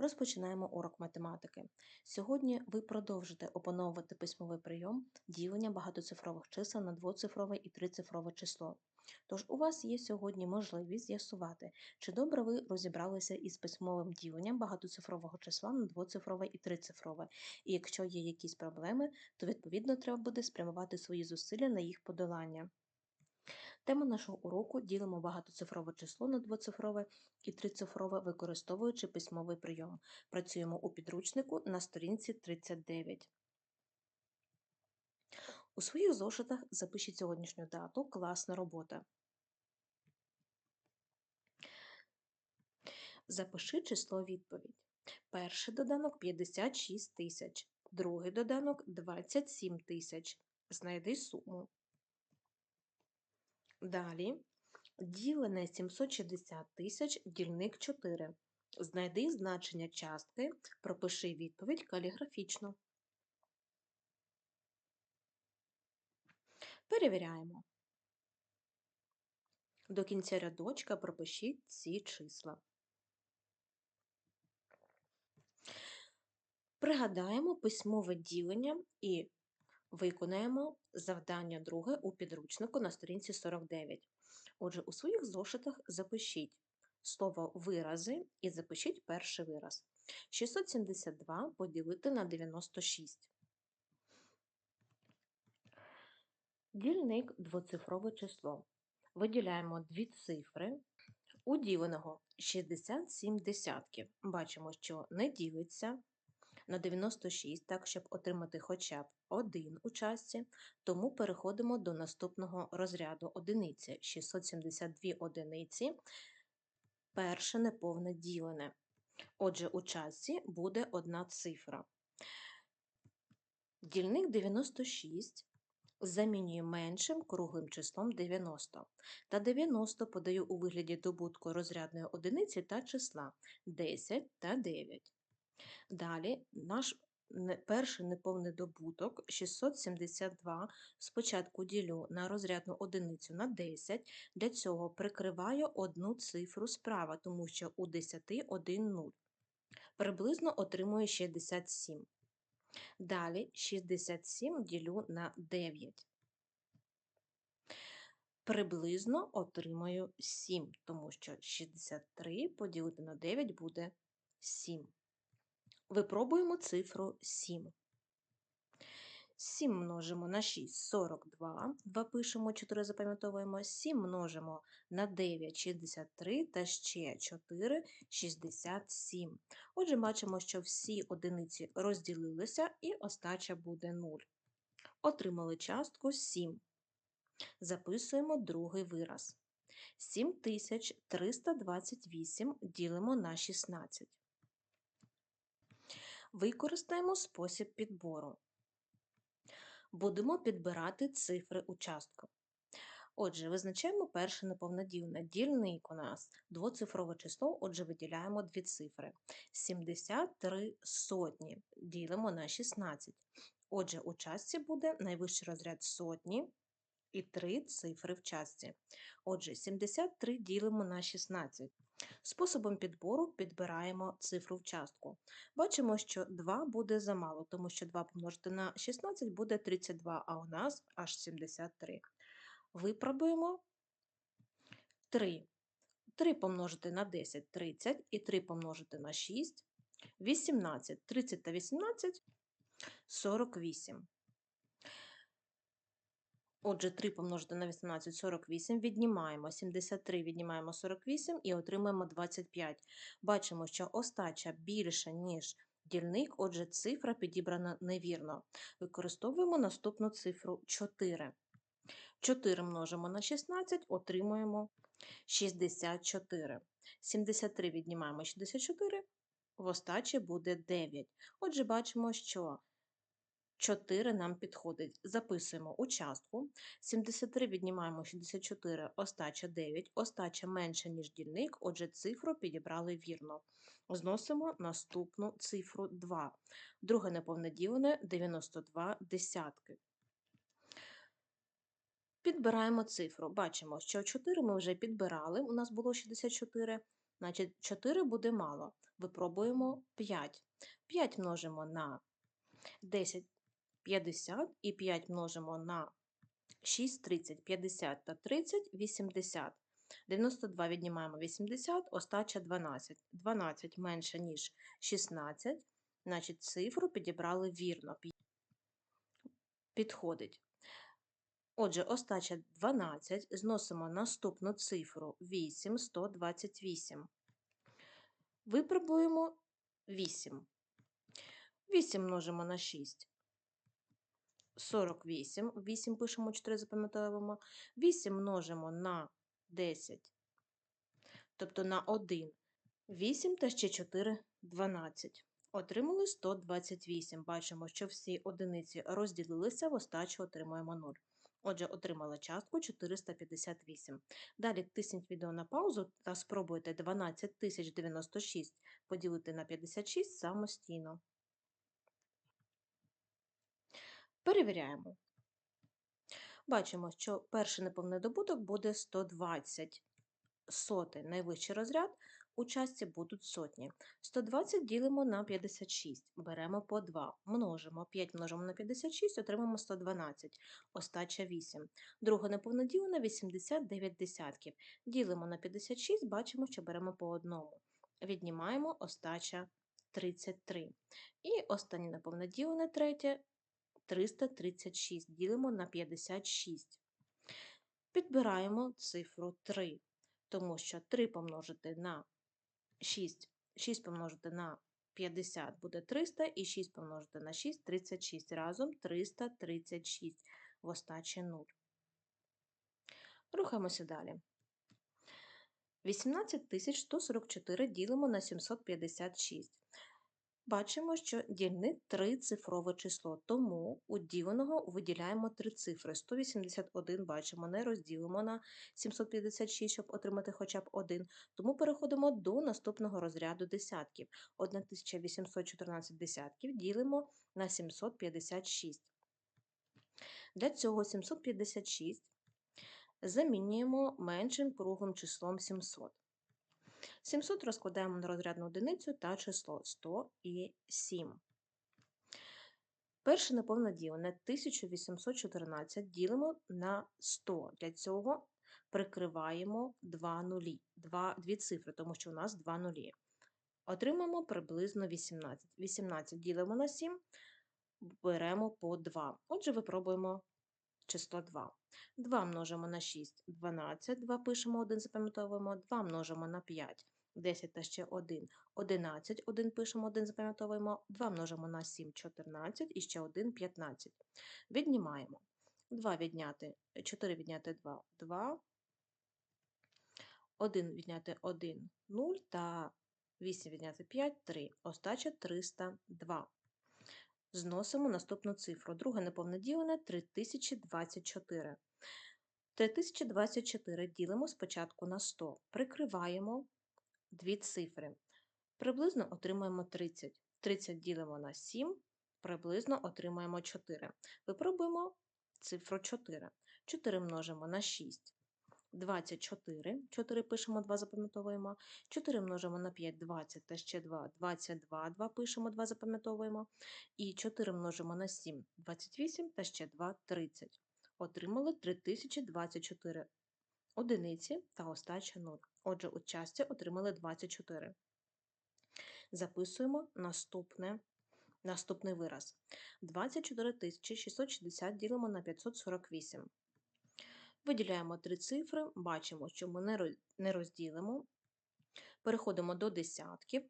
Розпочинаємо урок математики. Сьогодні ви продовжите опановувати письмовий прийом ділення багатоцифрових чисел на двоцифрове і трицифрове число. Тож у вас є сьогодні можливість з'ясувати, чи добре ви розібралися із письмовим діленням багатоцифрового числа на двоцифрове і трицифрове. І якщо є якісь проблеми, то відповідно треба буде спрямувати свої зусилля на їх подолання. Тема нашого уроку ділимо багатоцифрове число на двоцифрове і трицифрове, використовуючи письмовий прийом. Працюємо у підручнику на сторінці 39. У своїх зошитах запишіть сьогоднішню дату класна робота. Запиши число відповідь. Перший доданок 56 тисяч, другий доданок 27 тисяч. Знайди суму. Далі ділене 760 тисяч дільник 4. Знайди значення частки, пропиши відповідь каліграфічно. Перевіряємо. До кінця рядочка пропишіть ці числа. Пригадаємо письмове ділення і Виконаємо завдання друге у підручнику на сторінці 49. Отже, у своїх зошитах запишіть слово вирази і запишіть перший вираз. 672 поділити на 96. Дільник двоцифрове число. Виділяємо дві цифри. У діленого 67 десятків. Бачимо, що не ділиться на 96, так, щоб отримати хоча б один у частці, тому переходимо до наступного розряду одиниці 672 одиниці, перше неповне ділене. Отже, у частці буде одна цифра. Дільник 96 замінюю меншим круглим числом 90. Та 90 подаю у вигляді добутку розрядної одиниці та числа 10 та 9. Далі наш перший неповний добуток 672 спочатку ділю на розрядну одиницю на 10, для цього прикриваю одну цифру справа, тому що у 10 1 0. Приблизно отримую 67. Далі 67 ділю на 9. Приблизно отримаю 7, тому що 63 поділити на 9 буде 7. Випробуємо цифру 7. 7 множимо на 6 42, 2 пишемо, 4 запам'ятовуємо, 7 множимо на 9 63 та ще 4 67. Отже, бачимо, що всі одиниці розділилися і остача буде 0. Отримали частку 7. Записуємо другий вираз. 7328 ділимо на 16. Використаємо спосіб підбору. Будемо підбирати цифри участку. Отже, визначаємо перше неповнодільне. Дільник у нас двоцифрове число, отже, виділяємо дві цифри. 73 сотні ділимо на 16. Отже, у частці буде найвищий розряд сотні і три цифри в частці. Отже, 73 ділимо на 16. Способом підбору підбираємо цифру в частку. Бачимо, що 2 буде замало, тому що 2 помножити на 16 буде 32, а у нас аж 73. Випробуємо 3. 3 помножити на 10 30 і 3 помножити на 6 18. 30 та 18 48. Отже, 3 помножити на 18 48, віднімаємо 73, віднімаємо 48 і отримаємо 25. Бачимо, що остача більша, ніж дільник, отже, цифра підібрана невірно. Використовуємо наступну цифру 4. 4 множимо на 16, отримуємо 64. 73 віднімаємо 64, в остачі буде 9. Отже, бачимо, що 4 нам підходить. Записуємо участку. 73 віднімаємо 64, остача 9, остача менше, ніж дільник, отже, цифру підібрали вірно. Зносимо наступну цифру 2. Друге неповноділене 92 десятки. Підбираємо цифру. Бачимо, що 4 ми вже підбирали, у нас було 64. Значить, 4 буде мало. Випробуємо 5. 5 множимо на 10 50 і 5 множимо на 6 30. 50 та 30 80. 92 віднімаємо 80, остача 12. 12 менше, ніж 16, значить цифру підібрали вірно. Підходить. Отже, остача 12, зносимо наступну цифру 8, 128. Випробуємо 8. 8 множимо на 6. 48. 8 пишемо, 4 запам'ятовуємо. 8 множимо на 10. Тобто на 1. 8 та ще 4 12. Отримали 128. Бачимо, що всі одиниці розділилися, в остачу отримуємо 0. Отже, отримала частку 458. Далі тисніть відео на паузу та спробуйте 12096 поділити на 56 самостійно. Перевіряємо. Бачимо, що перший неповний добуток буде 120. Сотий найвищий розряд у частці будуть сотні. 120 ділимо на 56, беремо по 2, множимо 5 множимо на 56, отримаємо 112, остача 8. Друга неповноділена 89 десятків. Ділимо на 56, бачимо, що беремо по одному. Віднімаємо остача 33. І останнє неповноділене третє 336. Ділимо на 56. Підбираємо цифру 3, тому що 3 помножити на 6, 6 помножити на 50 буде 300, і 6 помножити на 6 – 36. Разом 336 в остачі 0. Рухаємося далі. 18144 ділимо на 756. Бачимо, що дільник трицифрове число, тому у діленого виділяємо три цифри. 181 бачимо, не розділимо на 756, щоб отримати хоча б один. Тому переходимо до наступного розряду десятків. 1814 десятків ділимо на 756. Для цього 756 замінюємо меншим круглим числом 700. 700 розкладаємо на розрядну одиницю та число 100 і 7. Перше неповне ділене 1814 ділимо на 100. Для цього прикриваємо 2 нулі, 2, дві цифри, тому що у нас 2 нулі. Отримаємо приблизно 18. 18 ділимо на 7, беремо по 2. Отже, випробуємо число 2. 2 множимо на 6 12, 2 пишемо 1, запам'ятовуємо, 2 множимо на 5 10 та ще 1 11, 1 пишемо 1, запам'ятовуємо, 2 множимо на 7 14 і ще 1 15. Віднімаємо. 2 відняти 4 відняти 2 2, 1 відняти 1 0 та 8 відняти 5 3. Остача 302. Зносимо наступну цифру. Друге неповноділене 3024. 3024 ділимо спочатку на 100. Прикриваємо дві цифри. Приблизно отримаємо 30. 30 ділимо на 7, приблизно отримаємо 4. Випробуємо цифру 4. 4 множимо на 6. 24. 4 пишемо, 2 запам'ятовуємо. 4 множимо на 5, 20 та ще 2, 22, 2 пишемо, 2 запам'ятовуємо. І 4 множимо на 7, 28 та ще 2, 30. Отримали 3024 одиниці та остача 0. Отже, у часті отримали 24. Записуємо наступне, наступний вираз. 24 660 ділимо на 548. Виділяємо три цифри, бачимо, що ми не розділимо. Переходимо до десятків.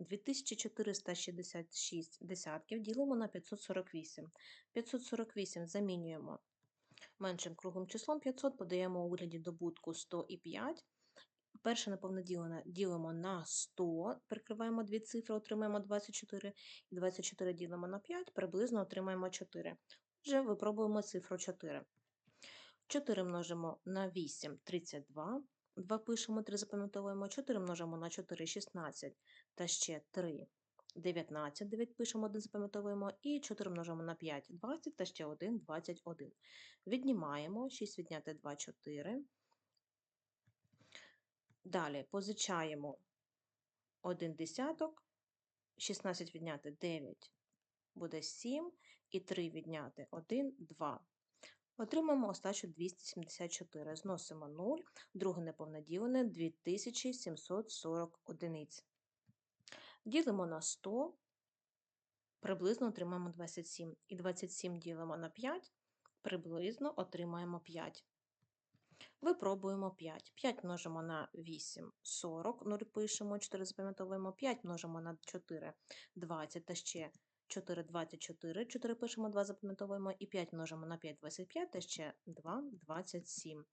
2466 десятків ділимо на 548. 548 замінюємо меншим круглим числом 500, подаємо у вигляді добутку 100 і 5. Перше неповноділене ділимо на 100, прикриваємо дві цифри, отримаємо 24, і 24 ділимо на 5, приблизно отримаємо 4. Вже випробуємо цифру 4. 4 множимо на 8 32. 2 пишемо, 3 запам'ятовуємо, 4 множимо на 4 16 та ще 3 19, 9 пишемо, 1 запам'ятовуємо, і 4 множимо на 5 20 та ще 1 21. Віднімаємо 6 відняти 2 4. Далі позичаємо 1 десяток, 16 відняти 9 буде 7, і 3 відняти 1 – 2. Отримаємо остачу 274. Зносимо 0, друге неповноділене 2740 одиниць. Ділимо на 100, приблизно отримаємо 27. І 27 ділимо на 5, приблизно отримаємо 5. Випробуємо 5. 5 множимо на 8 – 40, 0 пишемо, 4 запам'ятовуємо, 5 множимо на 4 – 20, та ще 4 – 24, 4 пишемо, 2 запам'ятовуємо, і 5 множимо на 5 – 25, та ще 2 – 27.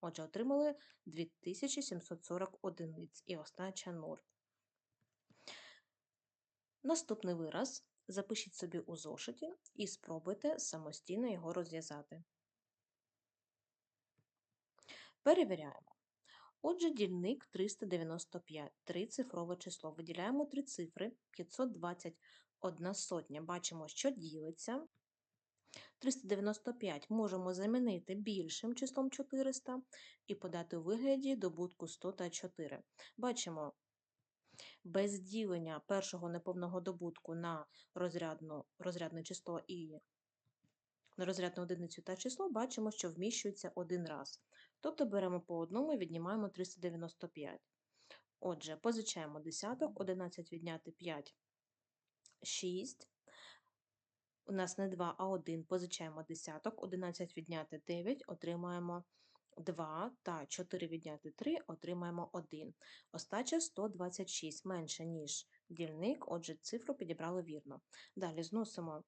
Отже, отримали 2740 одиниць і остача 0. Наступний вираз запишіть собі у зошиті і спробуйте самостійно його розв'язати. Перевіряємо. Отже, дільник 395, трицифрове число. Виділяємо три цифри 521 сотня. Бачимо, що ділиться. 395 можемо замінити більшим числом 400 і подати у вигляді добутку 100 та 4. Бачимо, без ділення першого неповного добутку на розрядну, розрядне число і на розрядну одиницю та число, бачимо, що вміщується один раз. Тобто беремо по одному і віднімаємо 395. Отже, позичаємо десяток, 11 відняти 5 – 6. У нас не 2, а 1. Позичаємо десяток, 11 відняти 9, отримаємо 2 та 4 відняти 3, отримаємо 1. Остача 126, менше, ніж дільник, отже, цифру підібрали вірно. Далі зносимо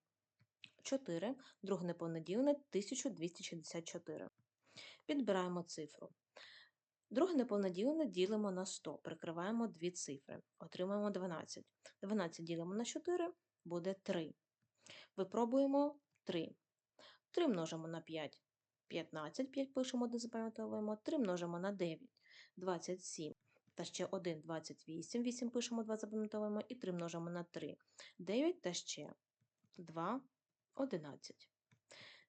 4, друге неповноділене 1264. Підбираємо цифру. Друге неповноділене ділимо на 100, прикриваємо дві цифри, отримаємо 12. 12 ділимо на 4, буде 3. Випробуємо 3. 3 множимо на 5. 15, 5 пишемо, запам'ятовуємо, 3 множимо на 9, 27. Та ще 1, 28, 8 пишемо, 2 запам'ятовуємо, і 3 множимо на 3, 9 та ще 2, 11.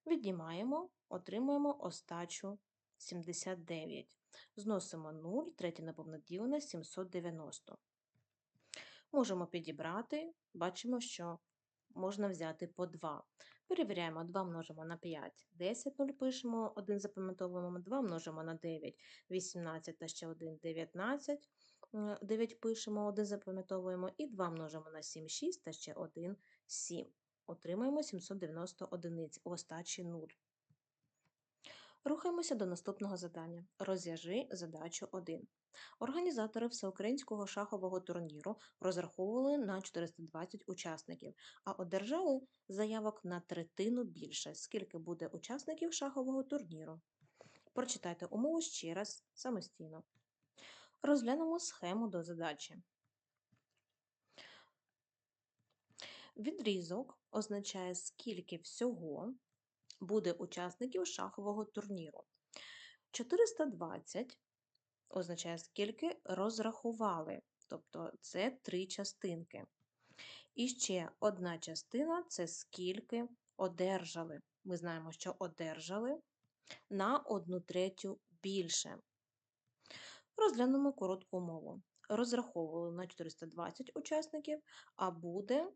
Віднімаємо, отримуємо остачу 79. Зносимо 0, третє неповноділене 790. Можемо підібрати, бачимо, що можна взяти по 2. Перевіряємо, 2 множимо на 5, 10, 0 пишемо, 1 запам'ятовуємо, 2 множимо на 9, 18 та ще 1, 19, 9 пишемо, 1 запам'ятовуємо, і 2 множимо на 7, 6 та ще 1, 7. Отримаємо 790 одиниць, остачі 0. Рухаємося до наступного завдання. Розв'яжи задачу 1. Організатори всеукраїнського шахового турніру розраховували на 420 учасників, а одержали заявок на третину більше, скільки буде учасників шахового турніру. Прочитайте умову ще раз самостійно. Розглянемо схему до задачі. Відрізок означає, скільки всього буде учасників шахового турніру. 420 означає, скільки розрахували, тобто це три частинки. І ще одна частина це скільки одержали. Ми знаємо, що одержали на одну третю більше. Розглянемо коротку умову. Розраховували на 420 учасників, а буде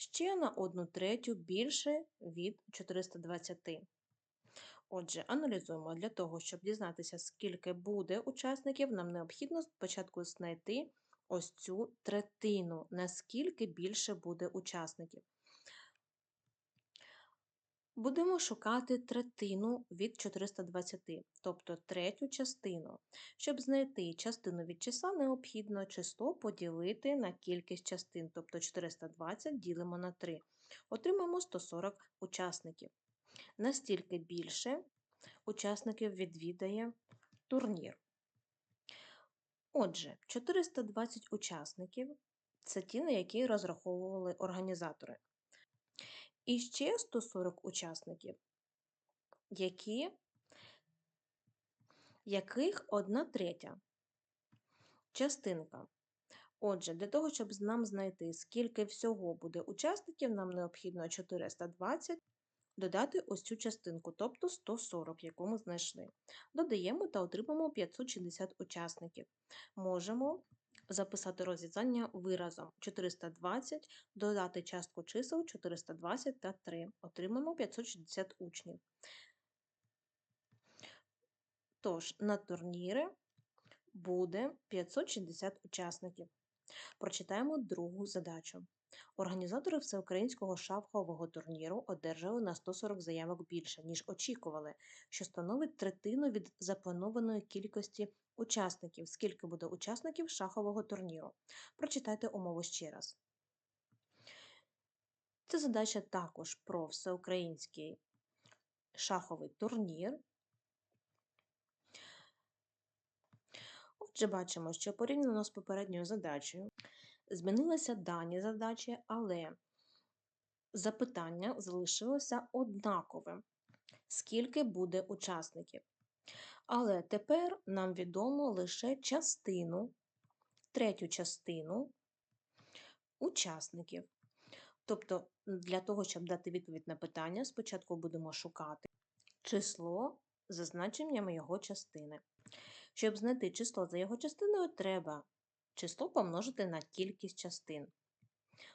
ще на одну третю більше від 420. Отже, аналізуємо для того, щоб дізнатися, скільки буде учасників, нам необхідно спочатку знайти ось цю третину, наскільки більше буде учасників. Будемо шукати третину від 420, тобто третю частину. Щоб знайти частину від числа, необхідно число поділити на кількість частин, тобто 420 ділимо на 3. Отримаємо 140 учасників. Настільки більше учасників відвідає турнір. Отже, 420 учасників це ті, на які розраховували організатори. І ще 140 учасників, які, яких одна третя частинка. Отже, для того, щоб нам знайти, скільки всього буде учасників, нам необхідно 420 додати ось цю частинку, тобто 140, яку ми знайшли. Додаємо та отримаємо 560 учасників. Можемо записати розв'язання виразом 420, додати частку чисел 420 та 3. Отримаємо 560 учнів. Тож, на турнірі буде 560 учасників. Прочитаємо другу задачу. Організатори всеукраїнського шахового турніру одержали на 140 заявок більше, ніж очікували, що становить третину від запланованої кількості учасників. Скільки буде учасників шахового турніру? Прочитайте умову ще раз. Це задача також про всеукраїнський шаховий турнір. Отже, бачимо, що порівняно з попередньою задачею змінилися дані задачі, але запитання залишилося однаковим. Скільки буде учасників? Але тепер нам відомо лише частину, третю частину учасників. Тобто, для того, щоб дати відповідь на питання, спочатку будемо шукати число з зазначенням його частини. Щоб знайти число за його частиною, треба число помножити на кількість частин.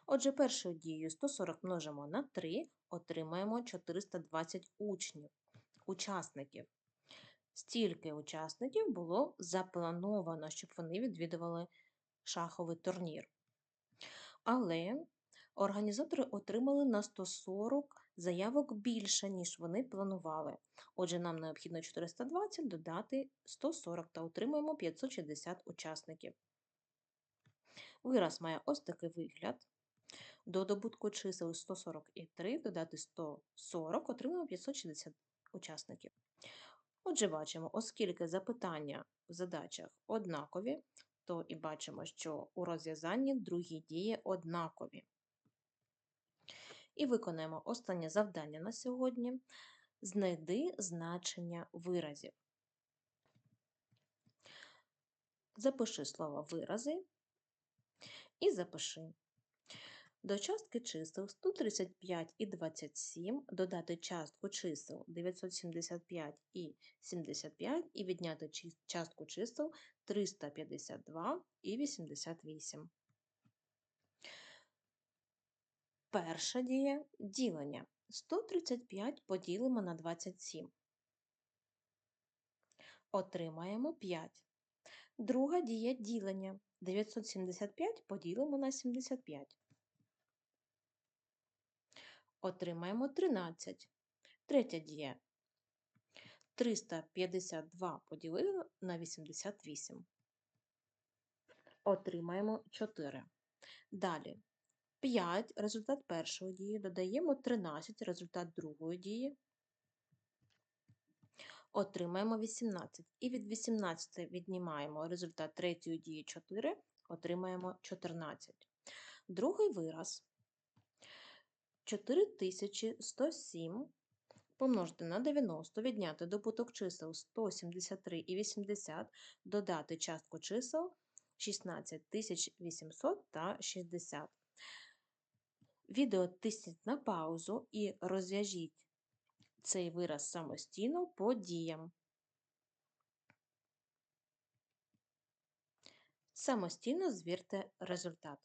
Отже, першою дією 140 множимо на 3, отримаємо 420 учнів, учасників. Стільки учасників було заплановано, щоб вони відвідували шаховий турнір. Але організатори отримали на 140 заявок більше, ніж вони планували. Отже, нам необхідно 420 додати 140 та отримаємо 560 учасників. Вираз має ось такий вигляд. До добутку чисел 140 і 3 додати 140, отримаємо 560 учасників. Отже, бачимо, оскільки запитання в задачах однакові, то і бачимо, що у розв'язанні другі дії однакові. І виконаємо останнє завдання на сьогодні. Знайди значення виразів. Запиши слово вирази і запиши. До частки чисел 135 і 27 додати частку чисел 975 і 75 і відняти частку чисел 352 і 88. Перша дія ділення. 135 поділимо на 27. Отримаємо 5. Друга дія ділення. 975 поділимо на 75. Отримаємо 13. Третя дія. 352 поділили на 88. Отримаємо 4. Далі 5 результат першої дії, додаємо 13 результат другої дії. Отримаємо 18. І від 18 віднімаємо результат третьої дії 4, отримаємо 14. Другий вираз 4107 помножити на 90, відняти добуток чисел 173 і 80, додати частку чисел 16800 та 60. Відео тисніть на паузу і розв'яжіть цей вираз самостійно по діям. Самостійно звірте результат.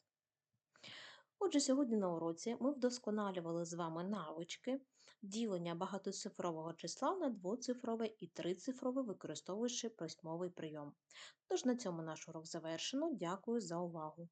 Отже, сьогодні на уроці ми вдосконалювали з вами навички ділення багатоцифрового числа на двоцифрове і трицифрове, використовуючи письмовий прийом. Тож на цьому наш урок завершено. Дякую за увагу!